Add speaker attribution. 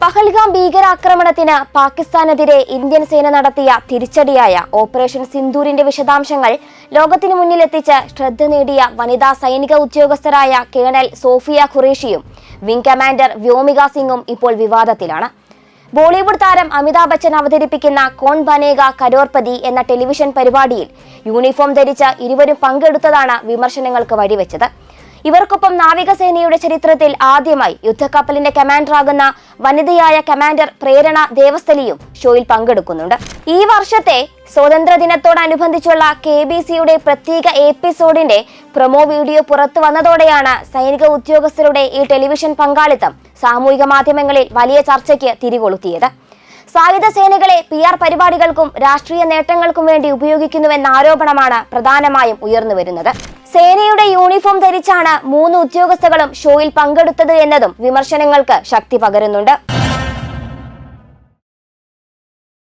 Speaker 1: പഹൽഗാം ഭീകരാക്രമണത്തിന് പാകിസ്ഥാനെതിരെ ഇന്ത്യൻ സേന നടത്തിയ തിരിച്ചടിയായ ഓപ്പറേഷൻ സിന്ദൂരിന്റെ വിശദാംശങ്ങൾ ലോകത്തിനു മുന്നിലെത്തിച്ച് ശ്രദ്ധ നേടിയ വനിതാ സൈനിക ഉദ്യോഗസ്ഥരായ കേണൽ സോഫിയ ഖുറേഷിയും വിംഗ് കമാൻഡർ വ്യോമിക സിംഗും ഇപ്പോൾ വിവാദത്തിലാണ്. ബോളിവുഡ് താരം അമിതാഭ് ബച്ചൻ അവതരിപ്പിക്കുന്ന കോൺ ബനേഗ കരോർപതി എന്ന ടെലിവിഷൻ പരിപാടിയിൽ യൂണിഫോം ധരിച്ച ഇരുവരും പങ്കെടുത്തതാണ് വിമർശനങ്ങൾക്ക് വഴിവെച്ചത്. ഇവർക്കൊപ്പം നാവികസേനയുടെ ചരിത്രത്തിൽ ആദ്യമായി യുദ്ധക്കപ്പലിന്റെ കമാൻഡറാകുന്ന വനിതയായ കമാൻഡർ പ്രേരണ ദേവസ്ഥലിയും ഷോയിൽ പങ്കെടുക്കുന്നുണ്ട്. ഈ വർഷത്തെ സ്വാതന്ത്ര്യദിനത്തോടനുബന്ധിച്ചുള്ള കെ ബി സിയുടെ പ്രത്യേക എപ്പിസോഡിന്റെ പ്രൊമോ വീഡിയോ പുറത്തു വന്നതോടെയാണ് സൈനിക ഉദ്യോഗസ്ഥരുടെ ഈ ടെലിവിഷൻ പങ്കാളിത്തം സാമൂഹിക മാധ്യമങ്ങളിൽ വലിയ ചർച്ചയ്ക്ക് തിരികൊളുത്തിയത്. സായുധ സേനകളെ പി ആർ പരിപാടികൾക്കും രാഷ്ട്രീയ നേട്ടങ്ങൾക്കും വേണ്ടി ഉപയോഗിക്കുന്നുവെന്ന ആരോപണമാണ് പ്രധാനമായും ഉയർന്നുവരുന്നത്. സേനയുടെ യൂണിഫോം ധരിച്ചാണ് മൂന്ന് ഉദ്യോഗസ്ഥകളും ഷോയിൽ പങ്കെടുത്തത് എന്നതും വിമർശനങ്ങൾക്ക് ശക്തി പകരുന്നുണ്ട്.